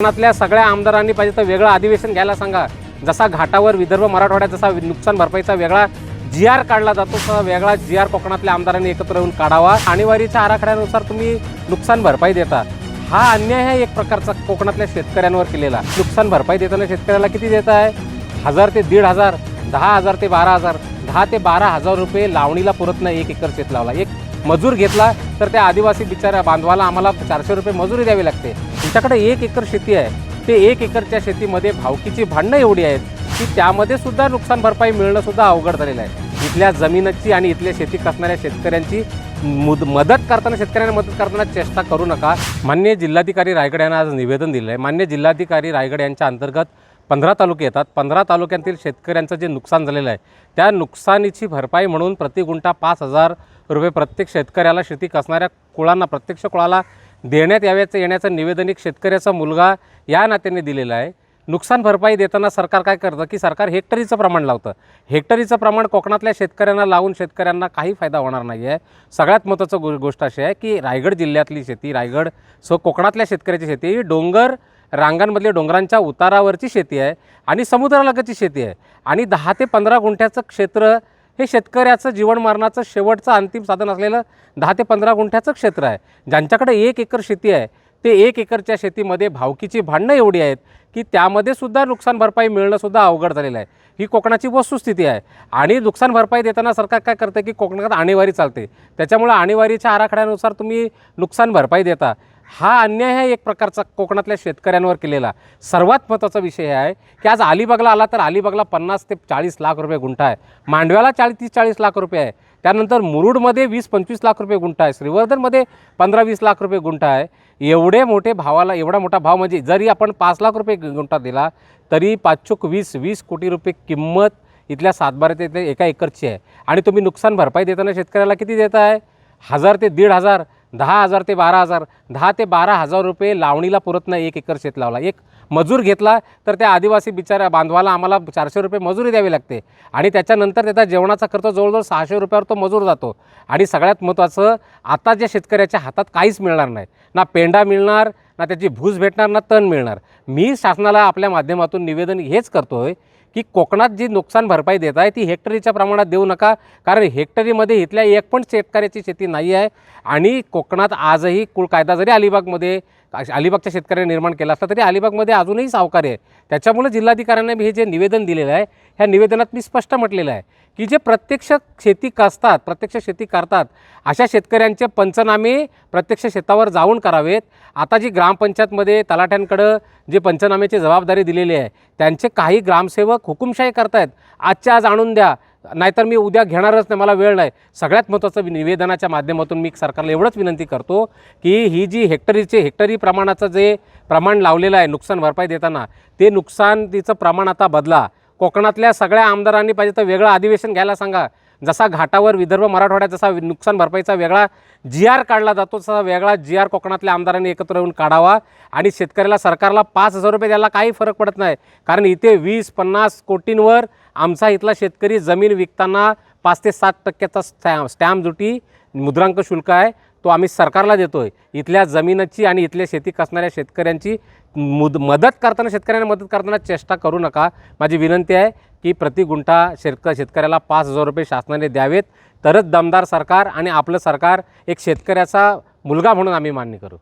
कोकणातल्या सगळ्या आमदारांनी पाहिजे तर वेगळं अधिवेशन घ्यायला सांगा. जसा घाटावर विदर्भ मराठवाड्यात जसा नुकसान भरपाईचा वेगळा जी आर काढला जातो तसा वेगळा जी आर कोकणातल्या आमदारांनी एकत्र येऊन काढावा. आणीवारीच्या आराखड्यानुसार तुम्ही नुकसान भरपाई देता. हा अन्याय आहे एक प्रकारचा कोकणातल्या शेतकऱ्यांवर केलेला. नुकसान भरपाई देताना शेतकऱ्याला किती देत आहे? हजार ते दीड हजार दहा हजार ते बारा हजार दहा ते बारा हजार रुपये लावणीला पुरत नाही एक एकर शेत लावला. एक मजूर घेतला तर त्या आदिवासी बिचाऱ्या बांधवाला आम्हाला चारशे रुपये मजुरी द्यावी लागते. तिच्याकडे एक एकर शेती आहे. ते एक एकरच्या शेतीमध्ये भावकीची भांडणं एवढी आहेत की त्यामध्ये सुद्धा नुकसान भरपाई मिळणं सुद्धा अवघड झालेलं आहे. इथल्या जमिनीची आणि इथल्या शेती करणाऱ्या शेतकऱ्यांची मुद मदत करताना शेतकऱ्यांना मदत करताना चेष्टा करू नका. मान्य जिल्हाधिकारी रायगड यांना आज निवेदन दिलं आहे मान्य जिल्हाधिकारी रायगड यांच्या अंतर्गत पंधरा तालुके येतात. पंधरा तालुक्यातील शेतकऱ्यांचं जे नुकसान झालेलं आहे त्या नुकसानीची भरपाई म्हणून प्रति गुंठा पाच हजार रुपये प्रत्येक शेतकऱ्याला शेती कसणाऱ्या कुळांना प्रत्यक्ष कुळाला देण्यात याव्याचं येण्याचं निवेदन एक शेतकऱ्याचा मुलगा या नात्याने दिलेलं आहे. नुकसान भरपाई देताना सरकार काय करतं की सरकार हेक्टरीचं प्रमाण लावतं. हेक्टरीचं प्रमाण कोकणातल्या शेतकऱ्यांना लावून शेतकऱ्यांना काही फायदा होणार नाही आहे सगळ्यात महत्त्वाचं गो गोष्ट अशी आहे की रायगड जिल्ह्यातली शेती रायगड सो कोकणातल्या शेतकऱ्याची शेती ही डोंगर रांगांमधली डोंगरांच्या उतारावरची शेती आहे आणि समुद्रालगतची शेती आहे. आणि दहा ते पंधरा गुंठ्याचं क्षेत्र हे शेतकऱ्याचं जीवन मरणाचं शेवटचं अंतिम साधन असलेलं दहा ते पंधरा गुंठ्याचं क्षेत्र आहे. ज्यांच्याकडे एक एकर शेती आहे ते एक एकरच्या शेतीमध्ये भावकीची भांडणं एवढी आहेत की त्यामध्ये सुद्धा नुकसान भरपाई मिळणंसुद्धा अवघड झालेलं आहे. ही कोकणाची वस्तुस्थिती आहे. आणि नुकसान भरपाई देताना सरकार काय करतं की कोकणात आणेवारी चालते. त्याच्यामुळं आणेवारीच्या आराखड्यानुसार तुम्ही नुकसान भरपाई देता. हा अन्याय आहे एक प्रकारचा कोकणातल्या शेतकऱ्यांवर केलेला. सर्वात महत्त्वाचा विषय आहे की आज अलिबागला आला तर अलिबागला पन्नास ते चाळीस लाख रुपये गुंठा आहे. मांडव्याला चाळीस तीस चाळीस लाख रुपये आहे. त्यानंतर मुरुडमध्ये वीस पंचवीस लाख रुपये गुंठा आहे. श्रीवर्धनमध्ये पंधरा वीस लाख रुपये गुंठा आहे. एवढे मोठे भावाला एवढा मोठा भाव म्हणजे जरी आपण पाच लाख रुपये गुंठा दिला तरी पाचशोक वीस वीस कोटी रुपये किंमत इथल्या सातबारा ते एका एकरची आहे. आणि तुम्ही नुकसान भरपाई देताना शेतकऱ्याला किती देत आहे हजार ते दीड हजार. दहा हजार ते बारा हजार दहा ते बारा हजार रुपये लावणीला पुरत नाही एक एकर शेत लावला. एक मजूर घेतला तर त्या आदिवासी बिचाऱ्या बांधवाला आम्हाला चारशे रुपये मजुरी द्यावी लागते. आणि त्याच्यानंतर त्याचा जेवणाचा खर्च जवळजवळ सहाशे रुपयावर तो मजूर जातो. आणि सगळ्यात महत्त्वाचं आता ज्या शेतकऱ्याच्या हातात काहीच मिळणार नाही. ना पेंडा मिळणार ना त्याची भूस भेटणार ना तण मिळणार. मी शासनाला आपल्या माध्यमातून निवेदन हेच करतो आहे की कोकणात जी नुकसान भरपाई देत आहे ती हेक्टरीच्या प्रमाणात देऊ नका. कारण हेक्टरीमध्ये इथल्या एक पण शेतकऱ्याची शेती नाही आहे. आणि कोकणात आजही कुळ कायदा जरी अलिबागमध्ये अलिबागच्या शेतकऱ्यांनी निर्माण केला असला तरी अलिबागमध्ये अजूनही सावकार आहे. त्याच्यामुळे जिल्हाधिकाऱ्यांना मी हे जे निवेदन दिलेलं आहे ह्या निवेदनात मी स्पष्ट म्हटलेलं आहे की जे प्रत्यक्ष शेती कसतात प्रत्यक्ष शेती करतात अशा शेतकऱ्यांचे पंचनामे प्रत्यक्ष शेतावर जाऊन करावेत. आता जी ग्रामपंचायतमध्ये तलाठ्यांकडं जे पंचनाम्याची जबाबदारी दिलेली आहे त्यांचे काही ग्रामसेवक हुकुमशाही करतायत. आजच्या आज आणून द्या नाहीतर मी उद्या घेणारच नाही मला वेळ नाही. सगळ्यात महत्त्वाचं निवेदनाच्या माध्यमातून मी सरकारला एवढंच विनंती करतो की ही जी हेक्टरीचे हेक्टरी प्रमाणाचं जे प्रमाण लावलेलं आहे नुकसान भरपाई देताना ते नुकसान तिचं प्रमाण आता बदला. कोकणातल्या सगळ्या आमदारांनी पाहिजे तर वेगळं अधिवेशन घ्यायला सांगा. जसा घाटावर विदर्भ मराठवाड्यात जसा नुकसान भरपाईचा वेगळा जी आर काढला जातो तसा वेगळा जी आर कोकणातल्या आमदारांनी एकत्र येऊन काढावा आणि शेतकऱ्याला सरकारला पाच हजार रुपये द्यायला काही फरक पडत नाही. कारण इथे वीस पन्नास कोटींवर आमचा इथला शेतकरी जमीन विकताना पाच ते सात टक्क्याचा स्टॅम्प स्टॅम्प ड्युटी मुद्रांक शुल्क आहे. तो आम्ही सरकारला देतो आहे इथल्या जमिनीची आणि इथल्या शेती कसणाऱ्या शेतकऱ्यांची मुद मदत करताना शेतकऱ्यांना मदत करताना चेष्टा करू नका. माझी विनंती आहे की प्रति गुंठा शेतक शेतकऱ्याला पाच हजार रुपये शासनाने द्यावेत. तरच दमदार सरकार आणि आपलं सरकार एक शेतकऱ्याचा मुलगा म्हणून आम्ही मान्य करू.